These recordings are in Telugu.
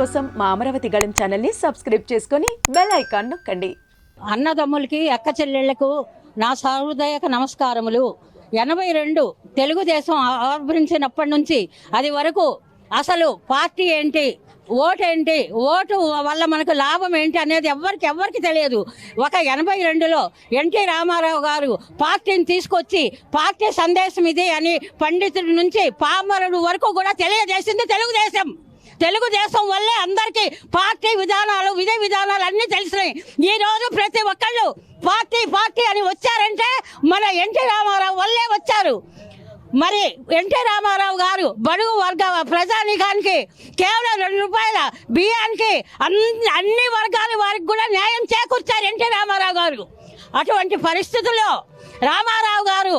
కోసం మా అమరావతి గళం ఛానల్ని సబ్స్క్రైబ్ చేసుకొని బెల్ ఐకాన్ నొక్కండి. అన్నదమ్ములకి అక్క చెల్లెళ్ళకు నా సహృదయక నమస్కారములు. ఎనభై రెండు తెలుగుదేశం ఆవిర్భించినప్పటి నుంచి అది వరకు అసలు పార్టీ ఏంటి ఓటు ఏంటి ఓటు వల్ల మనకు లాభం ఏంటి అనేది ఎవ్వరికి ఎవ్వరికి తెలియదు. ఒక ఎనభై రెండులో ఎన్టీ రామారావు గారు పార్టీని తీసుకొచ్చి పార్టీ సందేశం ఇది అని పండితుడి నుంచి పామరుడు వరకు కూడా తెలియజేసింది తెలుగుదేశం. తెలుగుదేశం వల్లే అందరికీ పార్టీ విధానాలు విధి విధానాలు అన్నీ తెలిసినాయి. ఈ రోజు ప్రతి ఒక్కళ్ళు పార్టీ పార్టీ అని వచ్చారంటే మన ఎన్టీ రామారావు వల్లే వచ్చారు. మరి ఎన్టీ రామారావు గారు బడుగు వర్గ ప్రజానీకానికి కేవలం రెండు రూపాయల బియ్యానికి అన్ని అన్ని వర్గాల వారికి కూడా న్యాయం చేకూర్చారు ఎన్టీ రామారావు గారు. అటువంటి పరిస్థితుల్లో రామారావు గారు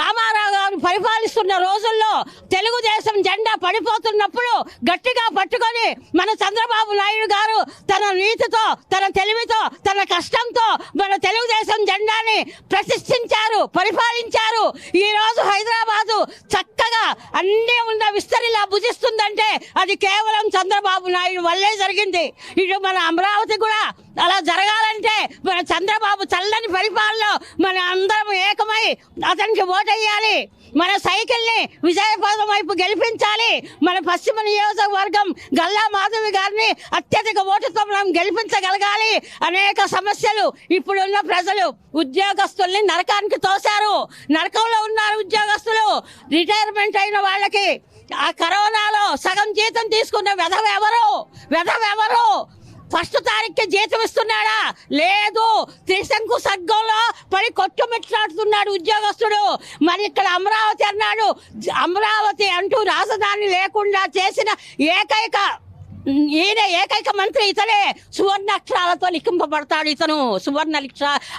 రామారావు గారు పరిపాలిస్తున్న రోజుల్లో తెలుగుదేశం జెండా పడిపోతున్నప్పుడు గట్టిగా పట్టుకొని మన చంద్రబాబు నాయుడు గారు తన నీతితో తన తెలివితో తన కష్టంతో మన తెలుగుదేశం జెండాని ప్రతిష్ఠించారు పరిపాలించారు. ఈ రోజు హైదరాబాదు చక్కగా అన్నీ ఉన్న విస్తరిలా భుజిస్తుందంటే అది కేవలం చంద్రబాబు నాయుడు వల్లే జరిగింది. ఇటు మన అమరావతి కూడా అలా జరగాలంటే మన చంద్రబాబు చల్లని పరిపాలన మన అందరూ ఏకమై అతనికి ఓటేయాలి మన సైకిల్ని విజయపదం వైపు గెలిపించాలి. మన పశ్చిమ నియోజకవర్గం గల్లా మాధవి గారిని అత్యధిక ఓటుతో మనం గెలిపించగలగాలి. అనేక సమస్యలు ఇప్పుడున్న ప్రజలు ఉద్యోగస్తుల్ని నరకానికి తోశారు. నరకంలో ఉన్నారు ఉద్యోగస్తులు. రిటైర్మెంట్ అయిన వాళ్ళకి ఆ కరోనాలో సగం జీతం తీసుకున్న వెధవ ఎవరు? వెధవ ఎవరు? ఫస్ట్ తారీఖుకి జీతం ఇస్తున్నాడా? లేదు. త్రిశంకు సర్గంలో పడి కొట్టుమిట్లాడుతున్నాడు ఉద్యోగస్తుడు. మరి ఇక్కడ అమరావతి అన్నాడు. జ- అమరావతి అంటూ రాజధాని లేకుండా చేసిన ఏకైక ఈయన ఏకైక మంత్రి ఇతనే. సువర్ణ అక్షరాలతో లిఖింపబడతాడు ఇతను. సువర్ణ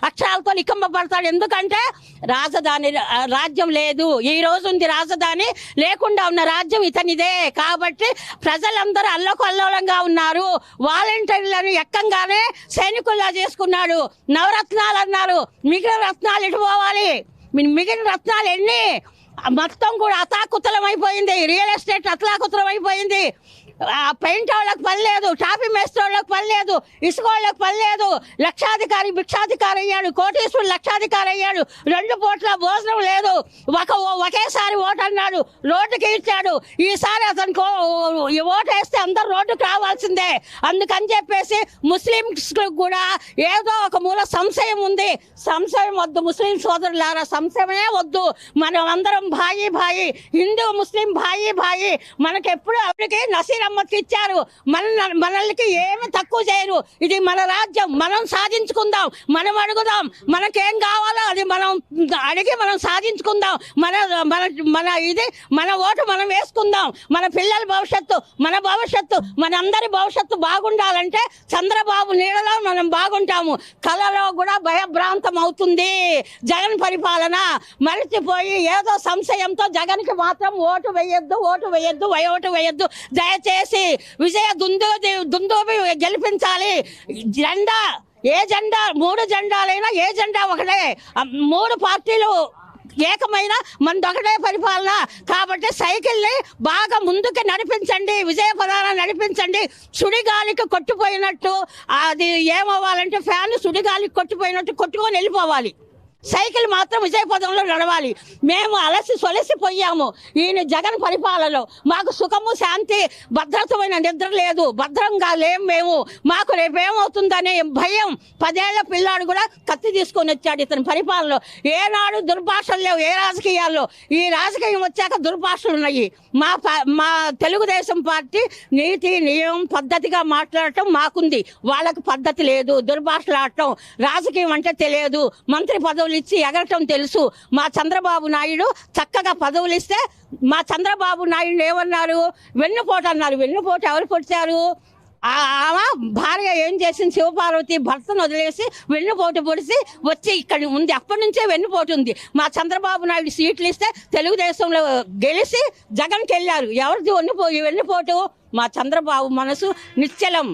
అక్షరాలతో లిఖింపబడతాడు. ఎందుకంటే రాజధాని రాజ్యం లేదు. ఈ రోజు ఉంది రాజధాని. లేకుండా ఉన్న రాజ్యం ఇతనిదే. కాబట్టి ప్రజలందరూ అల్లకొల్లోలంగా ఉన్నారు. వాలంటీర్లను ఎక్కంగానే సైనికుల్లా చేసుకున్నాడు. నవరత్నాలు అన్నారు. మిగిలిన రత్నాలు ఇటు పోవాలి? మిగిలిన రత్నాలు ఎన్ని? మొత్తం కూడా అతాకుతలం అయిపోయింది రియల్ ఎస్టేట్ అతలాకుతలం అయిపోయింది పెయింట్ వాళ్ళకి పని లేదు టాపీ మేస్త్రి వాళ్ళకి పని లేదు ఇసుక వాళ్ళకి పని లేదు లక్షాధికారి భిక్షాధికారి అయ్యాడు కోటీశ్వరుడు లక్షాధికారి అయ్యాడు రెండు పూట్ల భోజనం లేదు. ఒక ఒకేసారి ఓటు అన్నాడు రోడ్డుకి ఇచ్చాడు. ఈసారి అతనికి ఓటు వేస్తే అందరు రోడ్డుకు రావాల్సిందే. అందుకని చెప్పేసి ముస్లింస్ కూడా ఏదో ఒక మూల సంశయం ఉంది. సంశయం వద్దు ముస్లిం సోదరులారా సంశయమే వద్దు. మనం అందరం భాయి భాయి హిందూ ముస్లిం భాయి భాయి మనకెప్పుడు అప్పటికి ఆవిడకి నసీర్ అమ్మకి ఇచ్చారు మన మనల్కి ఏమి తక్కువ చేయరు. ఇది మన రాజ్యం. మనం సాధించుకుందాం. మనం అడుగుదాం. మనకేం కావాలి? అడిగి మనం సాధించుకుందాం. మన మన మన ఇది మన ఓటు మనం వేసుకుందాం. మన పిల్లల భవిష్యత్తు మన భవిష్యత్తు మన అందరి భవిష్యత్తు బాగుండాలంటే చంద్రబాబు నీడలో మనం బాగుంటాము. కళలో కూడా భయభ్రాంతం అవుతుంది. జగన్ పరిపాలన మరిచిపోయి ఏదో సంశయంతో జగన్కి మాత్రం ఓటు వేయొద్దు ఓటు వేయొద్దు ఓటు వేయొద్దు. దయచేసి విజయ దుందు దుందుబి గెలిపించాలి. జెండా ఏ జెండా మూడు జెండాలైనా ఏ జెండా ఒకటే. మూడు పార్టీలు ఏకమైన మనదొకటే పరిపాలన. కాబట్టి సైకిల్ని బాగా ముందుకు నడిపించండి విజయ పదాన నడిపించండి. సుడిగాలికి కొట్టిపోయినట్టు అది ఏమవ్వాలంటే ఫ్యాన్ సుడిగాలికి కొట్టిపోయినట్టు కొట్టుకొని వెళ్ళిపోవాలి. సైకిల్ మాత్రం విజయపదంలో నడవాలి. మేము అలసి సొలసిపోయాము ఈయన జగన్ పరిపాలనలో మాకు సుఖము శాంతి భద్రతమైన నిద్ర లేదు. భద్రంగా లేం మేము. మాకు రేపేమవుతుందనే భయం. పదేళ్ళ పిల్లాడు కూడా కత్తి తీసుకొని వచ్చాడు ఇతని పరిపాలనలో. ఏనాడు దుర్భాషలు లేవు. ఏ రాజకీయాల్లో? ఈ రాజకీయం వచ్చాక దుర్భాషలు ఉన్నాయి. మా ప- మా తెలుగుదేశం పార్టీ నీతి నియమం పద్ధతిగా మాట్లాడటం మాకుంది. వాళ్ళకు పద్ధతి లేదు. దుర్భాషలాడటం రాజకీయం అంటే తెలియదు. మంత్రి పదవి పదవులు ఇచ్చి ఎగరటం తెలుసు. మా చంద్రబాబు నాయుడు చక్కగా పదవులు ఇస్తే మా చంద్రబాబు నాయుడు ఏమన్నారు? వెన్నుపోటు అన్నారు. వెన్నుపోటు ఎవరు పొడిచారు? ఆమె భార్య ఏం చేసింది? శివపార్వతి భర్తను వదిలేసి వెన్నుపోటు పొడిచి వచ్చి ఇక్కడ ఉంది. అప్పటి నుంచే వెన్నుపోటు ఉంది. మా చంద్రబాబు నాయుడు సీట్లు ఇస్తే తెలుగుదేశంలో గెలిచి జగన్కి వెళ్ళారు ఎవరిది వెన్నుపో వెన్నుపోటు? మా చంద్రబాబు మనసు నిశ్చలం.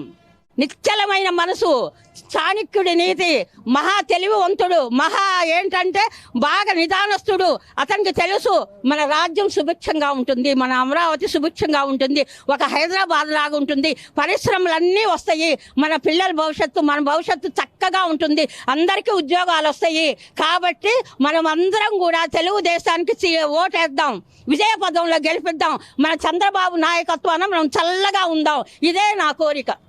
నిశ్చలమైన మనసు చాణక్యుడి నీతి మహా తెలివివంతుడు. మహా ఏంటంటే బాగా నిదానస్తుడు. అతనికి తెలుసు మన రాజ్యం సుభిక్షంగా ఉంటుంది మన అమరావతి సుభిక్షంగా ఉంటుంది ఒక హైదరాబాద్ లాగా ఉంటుంది. పరిశ్రమలన్నీ వస్తాయి. మన పిల్లల భవిష్యత్తు మన భవిష్యత్తు చక్కగా ఉంటుంది. అందరికీ ఉద్యోగాలు వస్తాయి. కాబట్టి మనం అందరం కూడా తెలుగుదేశానికి ఓటేద్దాం. విజయ పదంలో గెలిపిద్దాం. మన చంద్రబాబు నాయకత్వాన మనం చల్లగా ఉందాం. ఇదే నా కోరిక.